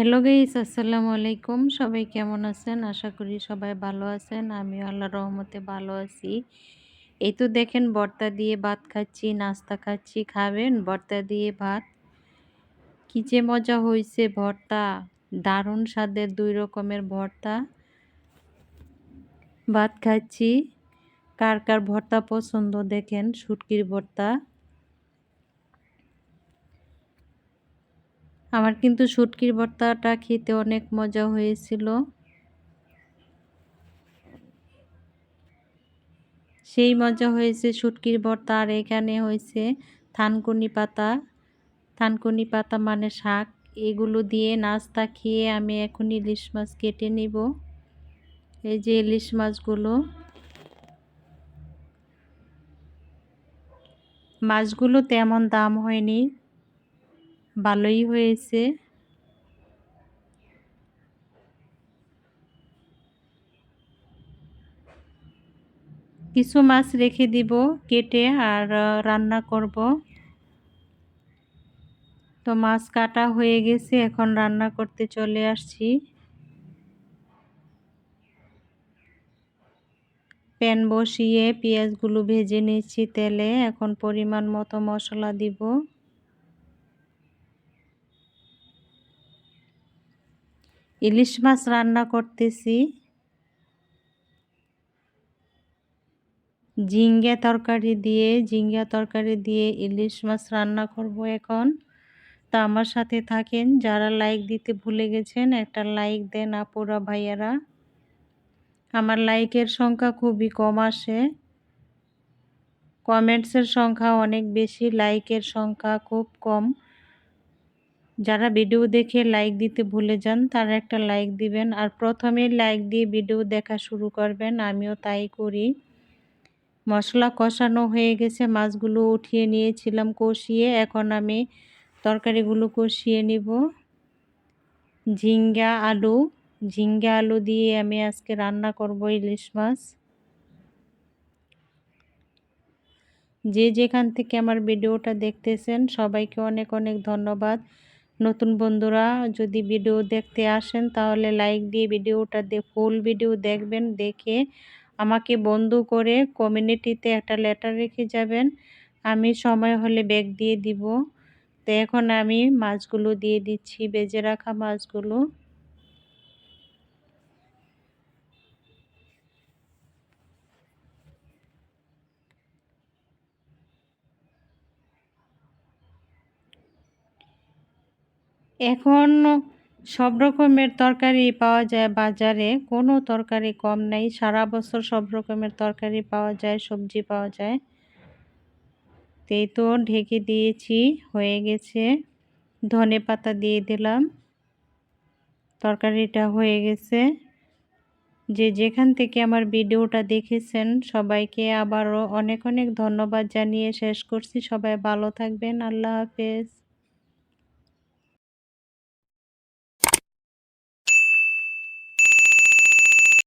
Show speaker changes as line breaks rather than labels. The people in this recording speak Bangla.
হ্যালো গাইস আসসালামু আলাইকুম। সবাই কেমন আছেন? আশা করি সবাই ভালো আছেন। আমি আল্লাহ রহমতে ভালো আছি। এই তো দেখেন, ভর্তা দিয়ে ভাত খাচ্ছি, নাস্তা খাচ্ছি, খাবেন? ভর্তা দিয়ে ভাত। কী যে মজা হয়েছে ভর্তা। দারুণ স্বাদের দুই রকমের ভর্তা। ভাত খাচ্ছি। কার কার ভর্তা পছন্দ দেখেন, শুটকির ভর্তা। আমার কিন্তু শুটকির ভর্তাটা খেতে অনেক মজা হয়েছিল। সেই মজা হয়েছে শুটকির ভর্তা, আর এখানে হয়েছে থানকুনি পাতা। থানকুনি পাতা মানে শাক। এগুলো দিয়ে নাস্তা খেয়ে আমি এখন ইলিশ মাছ কেটে নিব। এই যে ইলিশ মাছগুলো। মাছগুলো তেমন দাম হয়নি। ভালোই হয়েছে। কিছু মাছ রেখে দিব কেটে আর রান্না করব। তো মাছ কাটা হয়ে গেছে, এখন রান্না করতে চলে আসছি। প্যান বসিয়ে পেঁয়াজগুলো ভেজে নিচ্ছি তেলে, এখন পরিমাণ মতো মশলা দিব। ইলিশ মাছ রান্না করতেছি। ঝিঙ্গা তরকারি দিয়ে ঝিঙ্গা তরকারি দিয়ে ইলিশ মাছ রান্না করব এখন। তা আমার সাথে থাকেন, যারা লাইক দিতে ভুলে গেছেন, একটা লাইক দেন আপুরা ভাইয়ারা। আমার লাইকের সংখ্যা খুবই কম আসে। কমেন্টসের সংখ্যা অনেক বেশি লাইকের সংখ্যা খুব কম। যারা ভিডিও দেখে লাইক দিতে ভুলে যান, তারা একটা লাইক দিবেন। আর প্রথমে লাইক দিয়ে ভিডিও দেখা শুরু করবেন। আমিও তাই করি। মশলা কষানো হয়ে গেছে। মাছগুলো উঠিয়ে নিয়েছিলাম কষিয়ে। এখন আমি তরকারিগুলো কষিয়ে নিব। ঝিঙ্গা আলু। ঝিঙ্গা আলু দিয়ে আমি আজকে রান্না করব ইলিশ মাছ। যে যেখান থেকে আমার ভিডিওটা দেখতেছেন, সবাইকে অনেক অনেক ধন্যবাদ। নতুন বন্ধুরা যদি ভিডিও দেখতে আসেন, তাহলে লাইক দিয়ে ভিডিওটা দিয়ে ফুল ভিডিও দেখবেন। দেখে আমাকে বন্ধু করে কমিউনিটিতে একটা লেটার রেখে যাবেন। আমি সময় হলে ব্যাগ দিয়ে দিব। তো এখন আমি মাছগুলো দিয়ে দিচ্ছি, বেজে রাখা মাছগুলো। এখন সব রকমের তরকারি পাওয়া যায় বাজারে, কোনো তরকারি কম নাই। সারা বছর সব রকমের তরকারি পাওয়া যায়, সবজি পাওয়া যায়। এই তো ঢেকে দিয়েছি, হয়ে গেছে। ধনে পাতা দিয়ে দিলাম। তরকারিটা হয়ে গেছে। যে যেখান থেকে আমার ভিডিওটা দেখেছেন, সবাইকে আবারও অনেক অনেক ধন্যবাদ জানিয়ে শেষ করছি। সবাই ভালো থাকবেন। আল্লাহ হাফেজ।